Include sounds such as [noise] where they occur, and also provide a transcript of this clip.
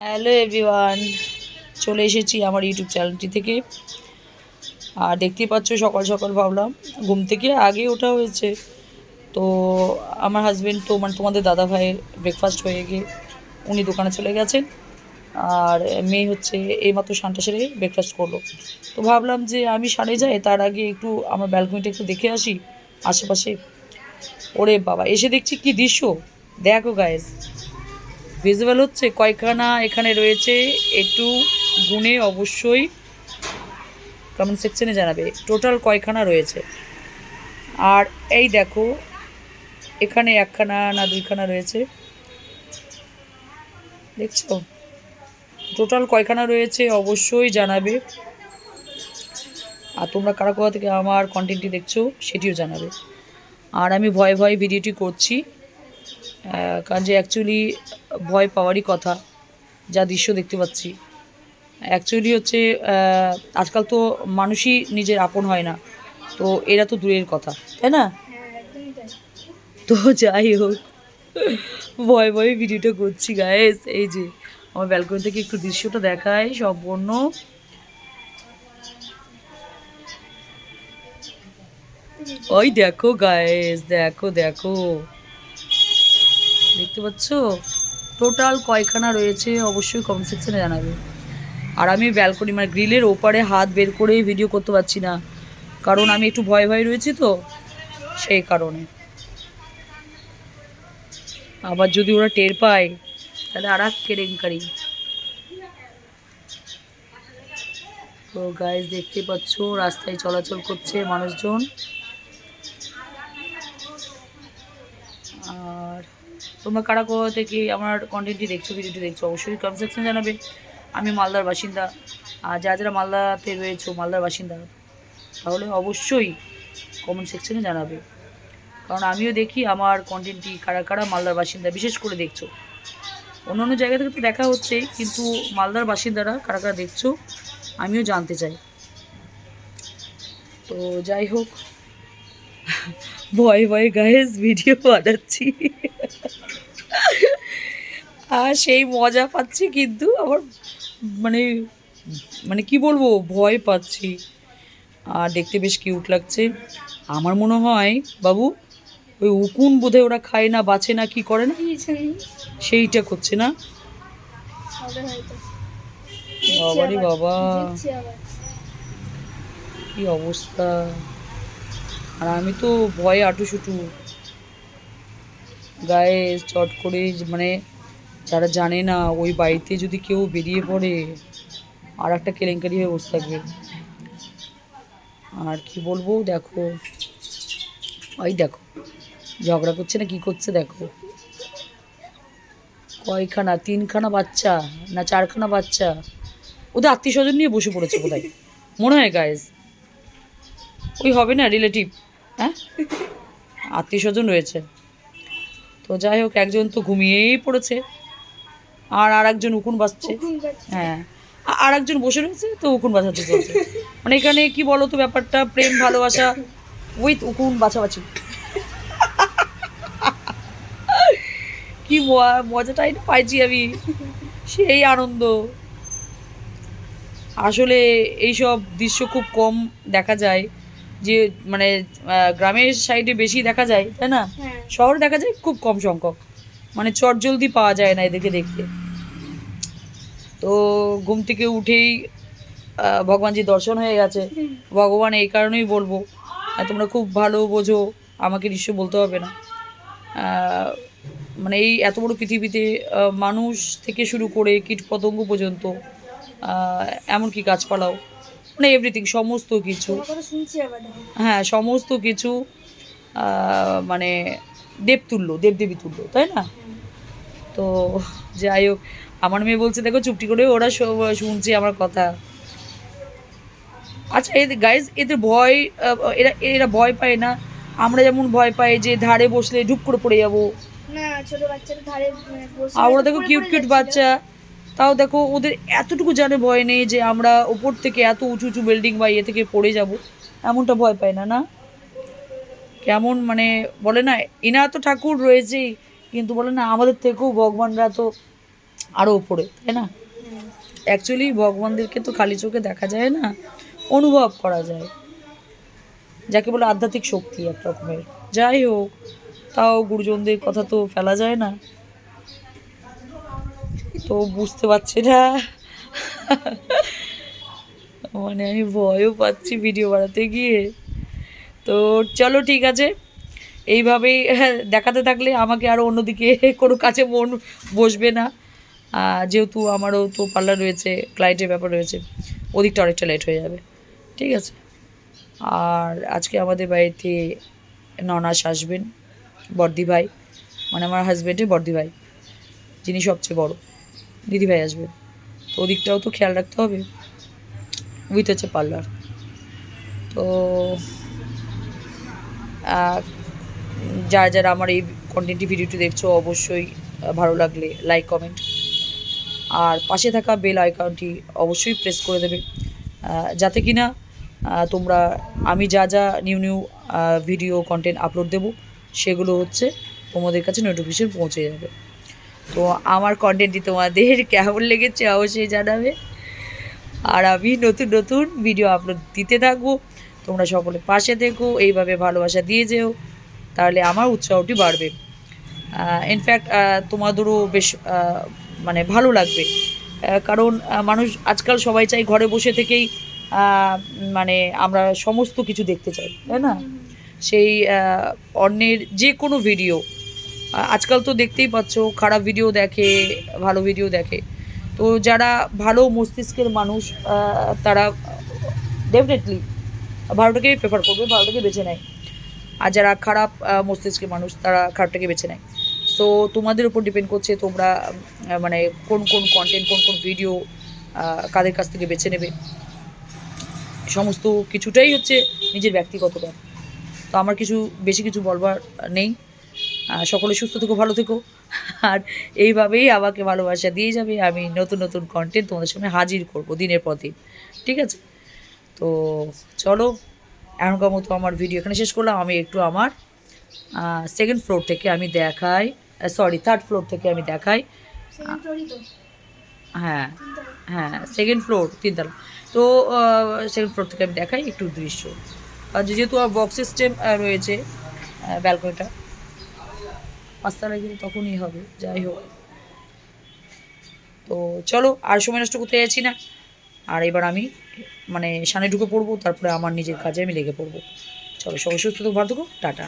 Hello everyone চলে এসেছি আমার ইউটিউব চ্যানেলটি থেকে। আর দেখতেই পাচ্ছ, সকাল সকাল ভাবলাম, ঘুম থেকে আগে ওঠা হয়েছে। তো আমার হাজব্যান্ড তো মানে তোমাদের দাদা ভাইয়ের ব্রেকফাস্ট হয়ে গিয়ে উনি দোকানে চলে গেছেন। আর মেয়ে হচ্ছে এইমাত্র সানটা সেরে ব্রেকফাস্ট করল। তো ভাবলাম যে আমি সারে যাই, তার আগে একটু আমার ব্যালকনিটা একটু দেখে আসি আশেপাশে। ওরে বাবা, এসে দেখছি কি দৃশ্য। দেখো গায়েস ভিজুয়াল হচ্ছে, কয়খানা এখানে রয়েছে, একটু গুণে অবশ্যই কমেন্ট সেকশনে জানাবে। টোটাল কয়খানা রয়েছে? আর এই দেখো, এখানে একখানা না দুইখানা রয়েছে? দেখছ? টোটাল কয়খানা রয়েছে অবশ্যই জানাবে। আর তোমরা কারা কোথা থেকে আমার কন্টেন্টটি দেখছ, সেটিও জানাবে। আর আমি ভয়ে ভয়ে ভিডিওটি করছি। কারণ যে অ্যাকচুয়ালি ভয় পাওয়ারই কথা, যা দৃশ্য দেখতে পাচ্ছি। অ্যাকচুয়ালি হচ্ছে আজকাল তো মানুষই নিজের আপন হয় না, তো এরা তো দূরের কথা, তাই না? তো যাই হোক, ভয় ভয়ে ভিডিওটা করছি গায়েস এই যে আমার ব্যালকনি থেকে একটু দৃশ্যটা দেখায় সম্পূর্ণ। ওই দেখো গায়েস দেখো দেখো। দেখতে পাচ্ছ? টোটাল কয়খানা রয়েছে? অবশ্যই কমেন্ট সেকশনে জানাবে। আর আমি ব্যালকনি মানে গ্রিলের ওপারে হাত বের করে ভিডিও করতে পারছি না। কারণ আমি একটু ভয় ভয় রয়েছি তো, সেই কারণে। আবার যদি ওরা টের পায়, তাহলে আর এক কেলেঙ্কারি। তো গাইজ দেখতে পাচ্ছ, রাস্তায় চলাচল করছে মানুষজন আর তোমরা কারা কোথা থেকে আমার কন্টেন্টটি দেখছ ভিডিওটি দেখছ, অবশ্যই কমেন্ট সেকশন জানাবে। আমি মালদার বাসিন্দা। আর যারা যারা মালদাতে রয়েছো, মালদার বাসিন্দা, তাহলে অবশ্যই কমেন্ট সেকশনে জানাবে। কারণ আমিও দেখি আমার কন্টেন্টটি কারা কারা মালদার বাসিন্দা, বিশেষ করে দেখছ। অন্য অন্য জায়গা থেকে তো দেখা হচ্ছে, কিন্তু মালদার বাসিন্দারা কারা কারা দেখছ, আমিও জানতে চাই। তো যাই হোক, ভয়ে ভয়ে গায়েস ভিডিও বানাচ্ছি। আর সেই মজা পাচ্ছি কিন্তু আবার মানে মানে কি বলব ভয় পাচ্ছি। আর দেখতে বেশ কিউট লাগছে। আমার মনে হয় বাবু ওই উকুন বোধহয় ওরা খায় না বাঁচে না কি করে না? সেইটা করছে না? বাবারে বাবা কি অবস্থা? আর আমি তো ভয়ে আটুসুটু গায়ে চট করে মানে যারা জানে না, ওই বাড়িতে যদি কেউ বেরিয়ে পড়ে আর একটা কেলেঙ্কারি হয়ে বসে থাকবে। আর কি বলব, দেখো। ওই দেখো, ঝগড়া করছে না, কি করছে দেখো। কয়খানা, তিনখানা বাচ্চা না চারখানা বাচ্চা? ওদের আত্মীয় স্বজন নিয়ে বসে পড়েছে বোধহয়। মনে হয় গায়েস ওই হবে না রিলেটিভ হ্যাঁ? আত্মীয় স্বজন রয়েছে। তো যাই হোক, একজন তো ঘুমিয়েই পড়েছে। আর আর একজন উকুন বাজছে। হ্যাঁ। আর একজন বসে রয়েছে তো উকুন বাজাতে চলছে। মানে এখানে কি বলো তো ব্যাপারটা? প্রেম ভালোবাসা উইথ উকুন বাছাবাছি। কি মজাটাই না পাইছি আমি। সেই আনন্দ। আসলে এইসব দৃশ্য খুব কম দেখা যায়। যে মানে গ্রামের সাইডে বেশি দেখা যায় তাই না? শহরে দেখা যায় খুব কম সংখ্যক। মানে চট জলদি পাওয়া যায় না এদেরকে দেখতে। তো ঘুম থেকে উঠেই ভগবানজির দর্শন হয়ে গেছে। ভগবান এই কারণেই বলব তোমরা খুব ভালো বোঝো, আমাকে নিশ্চয় বলতে হবে না। মানে এই এত বড় পৃথিবীতে মানুষ থেকে শুরু করে কীট পতঙ্গ পর্যন্ত এমনকি গাছপালাও মানে এভরিথিং সমস্ত কিছু। হ্যাঁ সমস্ত কিছু মানে দেবতুল্য, দেবদেবী তুল্য, তাই না? তো যাই হোক আমার মেয়ে বলছে দেখো চুপটি করে ওরা শুনছে আমার কথা। আচ্ছা এদের গাইজ এদের ভয় এরা এরা ভয় পায় না? আমরা যেমন ভয় পাই যে ধারে বসলে ঢুক করে পড়ে যাব। আর ওরা দেখো কিউট কিউট বাচ্চা। তাও দেখো ওদের এতটুকু জানে ভয় নেই যে আমরা ওপর থেকে এত উঁচু উঁচু বিল্ডিং বা ইয়ে থেকে পড়ে যাব এমনটা ভয় পায় না না? কেমন মানে বলে না এনা তো ঠাকুর রয়েছেই। কিন্তু বলে না, আমাদের থেকেও ভগবানরা তো আরও ওপরে, তাই না? অ্যাকচুয়ালি ভগবানদেরকে তো খালি চোখে দেখা যায় না, অনুভব করা যায়। যাকে বলে আধ্যাত্মিক শক্তি এক রকমের। যাই হোক, তাও গুরুজনদের কথা তো ফেলা যায় না। তো বুঝতে পারছি না। মানে আমি ভয়ও পাচ্ছি ভিডিও বানাতে গিয়ে। তো চলো ঠিক আছে। এইভাবেই [laughs] দেখাতে থাকলে আমাকে আরও অন্যদিকে [laughs] কোনো কাছে মন বসবে না। যেহেতু আমারও তো পার্লার রয়েছে ক্লায়েন্টের ব্যাপার রয়েছে, ওদিকটা অনেকটা লেট হয়ে যাবে। ঠিক আছে? আর আজকে আমাদের বাড়িতে ননাস আসবেন, বর্দি ভাই। মানে আমার হাজব্যান্ডের বর্দি ভাই, যিনি সবচেয়ে বড়। দিদি ভাই আসবেন। তো ওদিকটাও তো খেয়াল রাখতে হবে। উইথ হচ্ছে পার্লার। তো যারা যারা আমার এই কন্টেন্টটি ভিডিওটি দেখছ, অবশ্যই ভালো লাগলে লাইক কমেন্ট আর পাশে থাকা বেল আইকনটি অবশ্যই প্রেস করে দেবে। যাতে কি না তোমরা, আমি যা যা new new video content upload দেবো, সেগুলো হচ্ছে তোমাদের কাছে নোটিফিকেশন পৌঁছে যাবে। তো আমার কন্টেন্টটি তোমাদের [laughs] কেমন লেগেছে অবশ্যই জানাবে। আর আমি নতুন নতুন ভিডিও আপলোড দিতে থাকব। তোমরা সকলে পাশে থেকো, এইভাবে ভালোবাসা দিয়ে যেও। তাহলে আমার উৎসাহটি বাড়বে। ইনফ্যাক্ট তোমাদেরও বেশ মানে ভালো লাগবে। কারণ মানুষ আজকাল সবাই চাই ঘরে বসে থেকেই মানে আমরা সমস্ত কিছু দেখতে চাই, তাই না? সেই অন্যের যে কোনো ভিডিও আজকাল তো দেখতেই পাচ্ছ, খারাপ ভিডিও দেখে, ভালো ভিডিও দেখে। তো যারা ভালো মস্তিষ্কের মানুষ তারা ডেফিনেটলি ভালোটাকেই প্রেফার করবে, ভালোটাকে বেছে নেয়। আর যারা খারাপ মস্তিষ্কের মানুষ, তারা খারাপটাকে বেছে নেয়। সো তোমাদের উপর ডিপেন্ড করছে তোমরা মানে কোন কোন কন্টেন্ট কোন কোন ভিডিও কাদের কাছ থেকে বেছে নেবে। সমস্ত কিছুটাই হচ্ছে নিজের ব্যক্তিগত তো আমার কিছু, বেশি কিছু বলবার নেই। সকলে সুস্থ থেকো, ভালো থেকো। আর এইভাবেই আমাকে ভালোবাসা দিয়ে যাবে। আমি নতুন নতুন কন্টেন্ট তোমাদের সামনে হাজির করব দিনের পর দিন। ঠিক আছে? তো চলো। এখনকার মতো আমার ভিডিও এখানে শেষ করলাম। আমি একটু আমার সেকেন্ড ফ্লোর থেকে আমি দেখাই সরি থার্ড ফ্লোর থেকে আমি দেখাই। হ্যাঁ হ্যাঁ সেকেন্ড ফ্লোর তিনতলা। তো সেকেন্ড ফ্লোর থেকে আমি দেখাই একটু দৃশ্য। আর যেহেতু আমার বক্স সিস্টেম রয়েছে ব্যালকনিটা পাঁচতলায় গেলে তখনই হবে যাই হোক। তো চলো আর সময় নষ্ট করতে যাচ্ছি না। আর এবার আমি মানে সানে ঢুকে পড়ব, তারপরে আমার নিজের কাজে আমি লেগে পড়ব। চলো সবাই সুস্থ থাকো ভালো টাটা।